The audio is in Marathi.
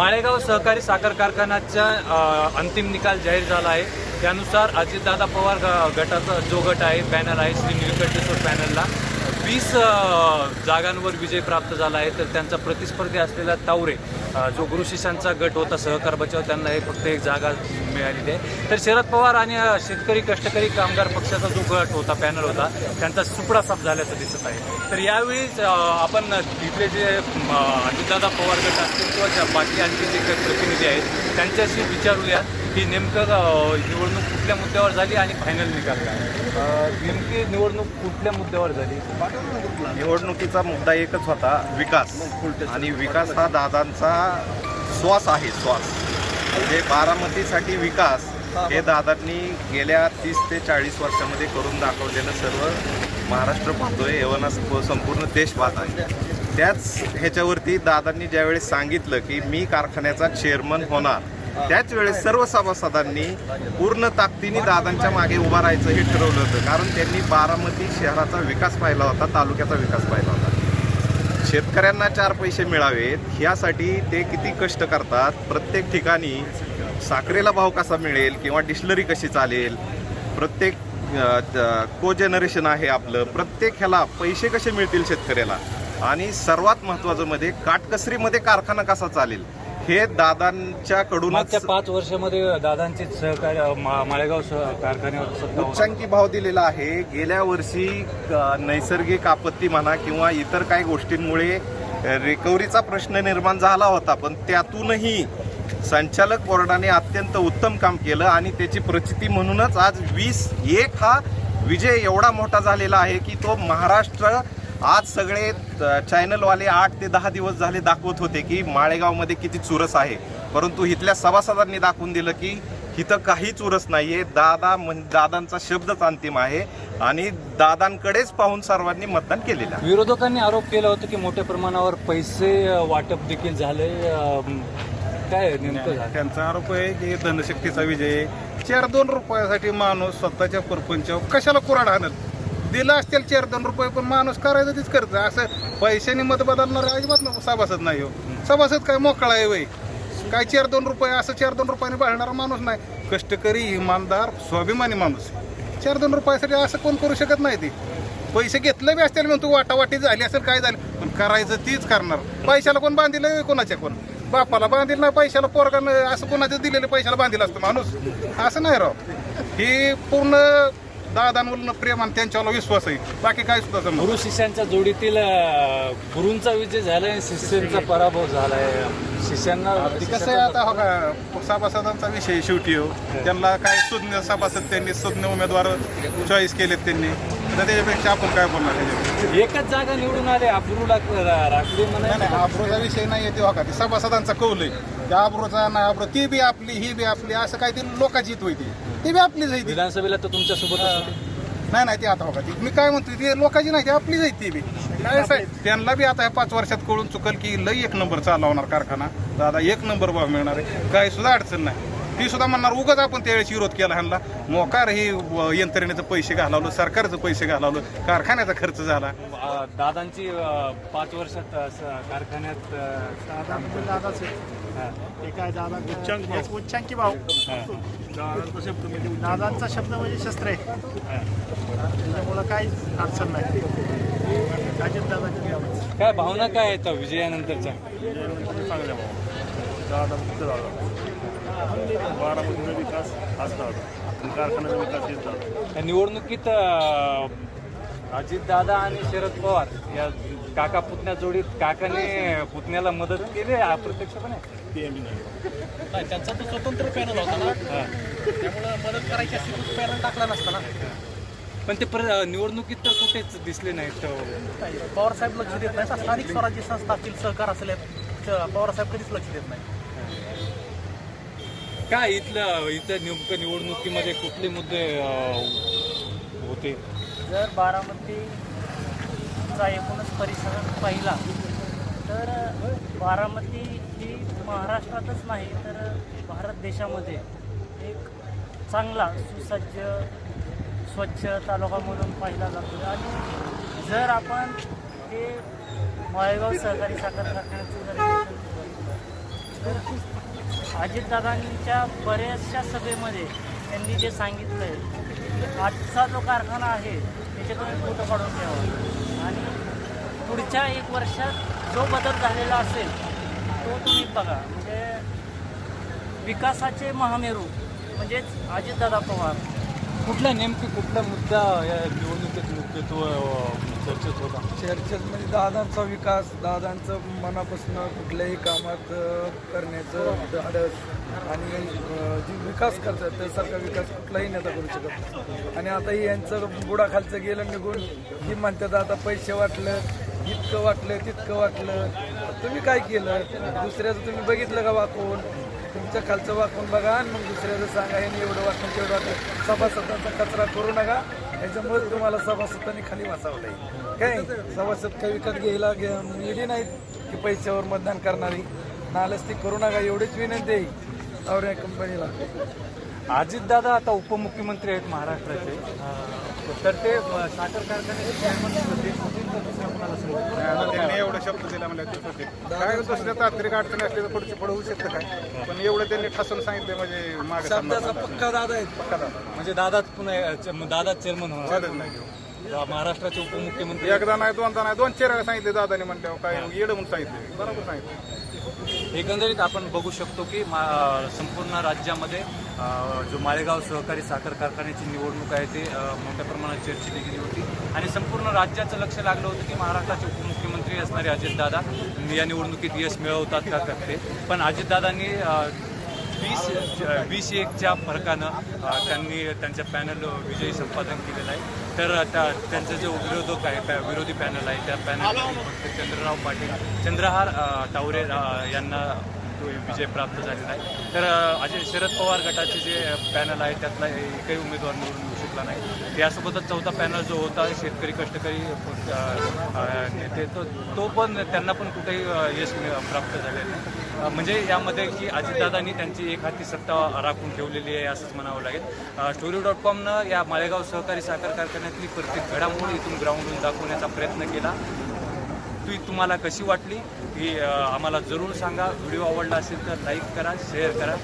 माळेगाव सहकारी साखर कारखान्याचा अंतिम निकाल जाहीर झाला आहे. त्यानुसार अजितदादा पवार गटाचा जो गट आहे पॅनल आहे श्री निळकंठेश्वर पॅनलला वीस जागांवर विजय प्राप्त झाला आहे. तर त्यांचा प्रतिस्पर्धी असलेला तावरे जो गुरु शिष्यांचा गट होता सहकार बचाव त्यांना हे फक्त एक जागा मिळालेली आहे तर शरद पवार आणि शेतकरी कष्टकरी कामगार पक्षाचा जो गट होता पॅनल होता त्यांचा सुपडा साफ झाल्याचं दिसत आहे. तर यावेळी आपण तिथले जे अजितदादा पवार गट असतील किंवा बाकी आणखी जे प्रतिनिधी आहेत त्यांच्याशी विचारूया की नेमकं निवडणूक कुठल्या मुद्द्यावर झाली आणि फायनल निकाल काय? नेमकी निवडणूक कुठल्या मुद्द्यावर झाली? निवडणुकीचा मुद्दा एकच होता विकास. आणि विकास हा दादांचा श्वास आहे श्वास. म्हणजे बारामतीसाठी विकास हे दादांनी गेल्या तीस ते चाळीस वर्षामध्ये करून दाखवलेलं सर्व महाराष्ट्र पाहतोय यवना संपूर्ण देश पाहत आहे त्याच ह्याच्यावरती दादांनी ज्यावेळेस सांगितलं की मी कारखान्याचा चेअरमन होणार त्याच वेळेस सर्व सभासदांनी पूर्ण ताकदीने दादांच्या मागे उभा राहायचं हे ठरवलं होतं. कारण त्यांनी बारामती शहराचा विकास पाहिला होता तालुक्याचा विकास पाहिला होता. शेतकऱ्यांना चार पैसे मिळावेत ह्यासाठी ते किती कष्ट करतात. प्रत्येक ठिकाणी साखरेला भाव कसा मिळेल किंवा डिस्लरी कशी चालेल? प्रत्येक को जनरेशन आहे आपलं. प्रत्येक ह्याला पैसे कसे मिळतील शेतकऱ्याला? आणि सर्वात महत्त्वाचं मध्ये काटकसरीमध्ये कारखाना कसा चालेल? हे दादांच्याकडूनच मागच्या पाच वर्षामध्ये दादांचे सहकार्य मा- माळेगाव सह कारखान्यावर सत्ता होती. उच्चांकी भाव दिलेला आहे गेल्या वर्षी अ, नैसर्गिक आपत्ती म्हणा किंवा इतर काही गोष्टींमुळे अ, रिकव्हरीचा प्रश्न निर्माण झाला होता पण त्यातूनही संचालक बोर्डाने अत्यंत उत्तम काम केलं आणि त्याची प्रचिती म्हणूनच आज वीस एक हा विजय एवढा मोठा झालेला आहे की तो महाराष्ट्र आज सगळे चॅनलवाले आठ ते दहा दिवस झाले दाखवत होते की माळेगावमध्ये किती चुरस आहे. परंतु इथल्या सभासदांनी दाखवून दिलं की इथं काही चुरस नाहीये. दादा म्हण दादांचा शब्दच अंतिम आहे आणि दादांकडेच पाहून सर्वांनी मतदान केलेलं आहे. विरोधकांनी आरोप केला होता की मोठ्या प्रमाणावर पैसे वाटप देखील झाले. काय नेमकं झालं? त्यांचा आरोप आहे की धनशक्तीचा विजय आहे. चार दोन रुपयासाठी माणूस स्वतःच्या परपंचावर कशाला कुराड आणल दिलं असतील चार दोन रुपये पण माणूस करायचं तीच करतं असं पैशाने मत बदलणार अजिबात नको. सभासद नाही हो. सभासद काय मोकळा आहे वय. काय चार दोन रुपये असं चार दोन रुपयाने बाळणारा माणूस नाही. कष्टकरी इमानदार स्वाभिमानी माणूस. चार दोन रुपयासाठी असं कोण करू शकत नाही ते. पैसे घेतले बी असतील म्हणतो वाटावाटी झाली असेल काय झालं? पण करायचं तीच करणार. पैशाला कोण बांधिलं कोणाच्या कोण? बापाला बांधील नाही पैशाला पोरगानं असं कोणाचं दिलेलं पैशाला बांधील असतं माणूस. असं नाही राव. ही पूर्ण दादांवरून प्रेम आणि त्यांच्यावर विश्वास आहे. बाकी काय सुद्धा जमत गुरु शिष्यांच्या जोडीतील अ, गुरूंचा विजय झालाय आणि शिष्यांचा पराभव झालाय. शिष्यांना कसं आहे आता हो का सभासदांचा विषय शेवटी हो. त्यांना काय सुज्ञ सभासद त्यांनी सुज्ञ उमेदवार चॉईस केलेत त्यांनी. तर त्याच्यापेक्षा आपण काय बोलणार त्याच्यापेक्षा एकच जागा निवडून आले अब्रूला राखली नाही म्हणा नाही विषय नाही आहे तेव्हा का? ते सभासदांचा कौल आहे. त्या आब्रो ती बी आपली ही बी आपली असं काय ती लोकांची हित होती. ती बी आपलीच आहे विधानसभेला तर तुमच्यासोबत नाही नाही ते आता ती मी काय म्हणतो ती लोकांची नाही ती आपलीच आहे ती बी. काय त्यांना बी आता पाच वर्षात कळून चुकल की लई एक नंबर चालवणार कारखाना. दादा एक नंबर भाव मिळणार आहे. काही सुद्धा अडचण नाही. ती सुद्धा म्हणणार उगाच आपण त्यावेळेस विरोध केला ह्यांना. मोकार हे व- यंत्रणेचं पैसे घालवलं सरकारचं पैसे घालवलं कारखान्याचा खर्च झाला. दादांची पाच वर्षात कारखान्यात दादाच ते काय दादा? उच्चांक उच्चांकी भाव हा, दादांचा शब्द म्हणजे दादांचा शब्द म्हणजे शस्त्र. आहे हा. त्याच्यामुळं काहीच अडचण नाही. काय भावना काय आहेत विजयानंतरच्या? चांगल्या भाव दादा मुक्त दादा बारामतीचा विकास हाच दादा कारखान्याचा विकास हेच दादा या निवडणुकीत अजित दादा आणि शरद पवार या काका पुतण्या जोडीत काकाने पुतण्याला मदत केली आहे अप्रत्यक्षपणे? ते आम्ही नाही नाही त्यांचा तो स्वतंत्र पॅनल होता ना. त्यामुळं मदत करायची असती तर पॅनल टाकला नसता ना. पण ते पर निवडणुकीत तर कुठेच दिसले नाहीत. नाही, पवारसाहेब लक्ष देत नाही स्थानिक स्वराज्य संस्थातील सहकार असले पवारसाहेब कधीच लक्ष देत नाही काय इथलं इथं नेमकं निवडणुकीमध्ये कुठले मुद्दे अं, होते? जर बारामतीचा एकूणच परिसर पाहिला तर बारामती ही महाराष्ट्रातच नाही तर भारत देशामध्ये एक चांगला सुसज्ज स्वच्छ तालुका म्हणून पाहिला जातो. आणि जर आपण हे माळेगाव सहकारी साखर कारखान्याचं जर अजितदादांच्या बऱ्याचशा सभेमध्ये त्यांनी जे सांगितलं आहे की आजचा जो कारखाना आहे त्याच्यातून तुम्ही फोटो काढून ठेवा आणि पुढच्या एक वर्षात जो बदल झालेला असेल तो तुम्ही बघा. म्हणजे विकासाचे महामेरू म्हणजेच अजितदादा पवार. कुठला नेमकी कुठला मुद्दा या निवडणुकीत मुख्यत्व चर्चेत होता? चर्चेत म्हणजे दादांचा विकास दादांचं मनापासून कुठल्याही कामात करण्याचं धाडस आणि जी जे विकास करतात त्यासारखा विकास कुठलाही नेता करू शकत आणि आता ही यांचं बुडाखालचं गेलं निघून ही म्हणतात आता पैसे वाटलं इतकं वाटलं तितकं वाटलं. तुम्ही काय केलं? दुसऱ्याचं तुम्ही बघितलं का वाकून तुमच्या खालचं वाकून बघा आणि मग दुसऱ्याचं सांगा हे एवढं वाकून तेवढं वाटलं सभासदांचा कचरा करू नका. याच्यामुळे तुम्हाला सभासदांनी खाली वाचावलं आहे काय? सभासद काही विकत घ्यायला गेली नाहीत की पैशावर मतदान करणारी. नालस्ती करू नका एवढीच विनंती आहे. और कंपनीला अजितदादा आता उपमुख्यमंत्री आहेत महाराष्ट्राचे. तर ते साखर कारखान्याचे चेअरमन होते होतील का दुसऱ्या कोणाला सांगितलं? आता त्यांनी एवढं शब्द दिला ते होते. काय दुसऱ्या तांत्रिक अडचणी असले तर पुढची पुढे होऊ शकतं काय? पण एवढं त्यांनी ठसून सांगितलं म्हणजे मागे पक्का दादा आहेत. म्हणजे दादाच पुन्हा अं, दादाच चेअरमन होणार. महाराष्ट्राचे उपमुख्यमंत्री. एकदा नाही दोनदा नाही दोन चेहऱ्याला सांगितले दादानी म्हणल्यावर काय येडं म्हणून सांगितले. बरोबर सांगितलं. एकंदरीत आपण बघू शकतो की मा- संपूर्ण राज्यामध्ये जो माळेगाव सहकारी साखर कारखान्याची निवडणूक आहे ते मोठ्या प्रमाणात चर्चेत गेली होती. आणि संपूर्ण राज्याचं लक्ष लागलं होतं की महाराष्ट्राचे उपमुख्यमंत्री असणारे अजितदादा या निवडणुकीत यश मिळवतात का करते. पण अजितदादांनी वीस वीस एकच्या फरकानं त्यांनी त्यांच्या पॅनल विजयी संपादन केलेलं आहे. तर त्या त्यांचा जो विरोधक आहे पॅ- विरोधी पॅनल आहे त्या पॅनल चंद्रराव पाटील चंद्रहार टावरे यांना विजय प्राप्त झालेला आहे. तर अजय शरद पवार गटाचे जे पॅनल आहे त्यातला एकही उमेदवार निवडून येऊ शकला नाही. त्यासोबतच चौथा पॅनल जो होता शेतकरी कष्टकरी नेते तो तो पण त्यांना पण कुठेही यश प्राप्त झालेलं नाही. म्हणजे यामध्ये की अजितदादांनी त्यांची एक हाती सत्ता राखून ठेवलेली आहे असंच म्हणावं लागेल. स्टोरी डॉट कॉमनं या माळेगाव सहकारी साखर कारखान्यातली प्रत्येक घडामोड इथून ग्राउंडवरून दाखवण्याचा प्रयत्न केला. ती तुम्हाला कशी वाटली ही आम्हाला जरूर सांगा. व्हिडिओ आवडला असेल तर लाईक करा शेअर करा.